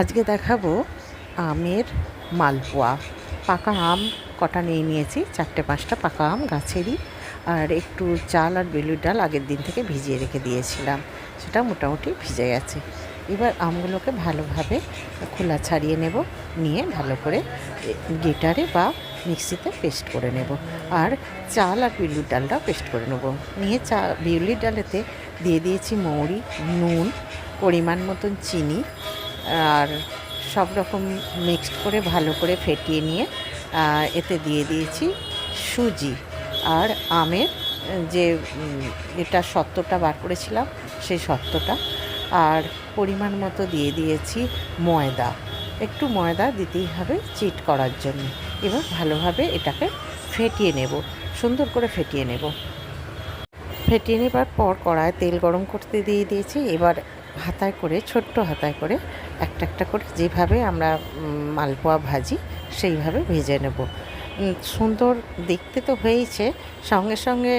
আজকে দেখাবো আমের মালপোয়া। পাকা আম কটা নিয়ে নিয়েছি, চারটে, পাঁচটা পাকা আম গাছেরই। আর একটু চাল আর বেলুর ডাল আগের দিন থেকে ভিজিয়ে রেখে দিয়েছিলাম, সেটা মোটামুটি ভিজে গেছে। এবার আমগুলোকে ভালোভাবে খোলা ছাড়িয়ে নেব, নিয়ে ভালো করে গিটারে বা মিক্সিতে পেস্ট করে নেব। আর চাল আর বিউলির ডালটাও পেস্ট করে নেব। নিয়ে চা বিউলির ডালেতে দিয়ে দিয়েছি মৌরি, নুন, পরিমাণ মতন চিনি আর সব রকম মিক্সড করে ভালো করে ফেটিয়ে নিয়ে এতে দিয়ে দিয়েছি সুজি আর আমের, যে এটা সত্ত্বটা বার করেছিলাম সেই সত্ত্বটা আর পরিমাণ মতো দিয়ে দিয়েছি ময়দা। একটু ময়দা দিতেই হবে চিট করার জন্য। এবার ভালোভাবে এটাকে ফেটিয়ে নেব, সুন্দর করে ফেটিয়ে নেব। ফেটিয়ে নেবার পর কড়ায় তেল গরম করতে দিয়ে দিয়েছি। এবার হাতায় করে, ছোট্ট হাতায় করে, একটা একটা করে যেভাবে আমরা মালপোয়া ভাজি, সেইভাবে ভেজে নেব। সুন্দর দেখতে তো হয়েইছে, সঙ্গে সঙ্গে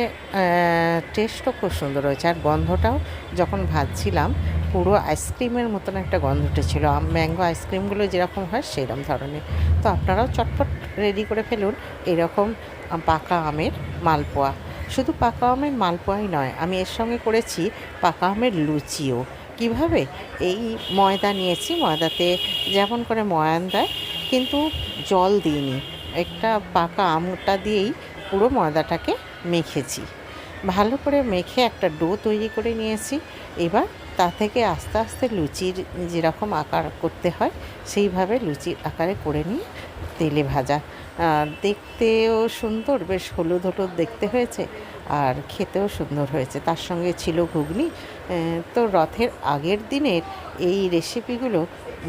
টেস্টও খুব সুন্দর হয়েছে। আর গন্ধটাও যখন ভাজছিলাম, পুরো আইসক্রিমের মতন একটা গন্ধ উঠেছিল ম্যাঙ্গো আইসক্রিমগুলো যেরকম হয় সেরকম ধরনের। তো আপনারাও চটপট রেডি করে ফেলুন, এরকম পাকা আমের মালপোয়া। শুধু পাকা আমের মালপোয়াই নয়, আমি এর সঙ্গে করেছি পাকা আমের লুচিও। কীভাবে এই ময়দা নিয়েছি? ময়দাতে যেমন করে ময়ান দেয়, কিন্তু জল দিইনি। একটা পাকা আমটা দিয়েই পুরো ময়দাটাকে মেখেছি। ভালো করে মেখে একটা ডো তৈরি করে নিয়েছি। এবার তা থেকে আস্তে আস্তে লুচির যেরকম আকার করতে হয়, সেইভাবে লুচির আকারে করে নিয়ে তেলে ভাজা। দেখতেও সুন্দর, বেশ হলুদ হলুদ দেখতে হয়েছে। আর খেতেও সুন্দর হয়েছে। তার সঙ্গে ছিল ঘুগনি। তো রথের আগের দিনের এই রেসিপিগুলো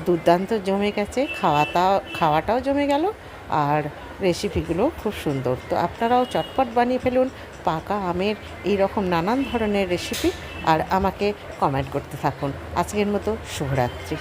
দুর্দান্ত জমে গেছে। খাওয়াটা খাওয়াটাও জমে গেল আর রেসিপিগুলো খুব সুন্দর। তো আপনারাও চটপট বানিয়ে ফেলুন। পাকা আমের এই রকম নানান ধরনের রেসিপি আর আমাকে কমেন্ট করতে থাকুন। আজকের মতো শুভরাত্রি।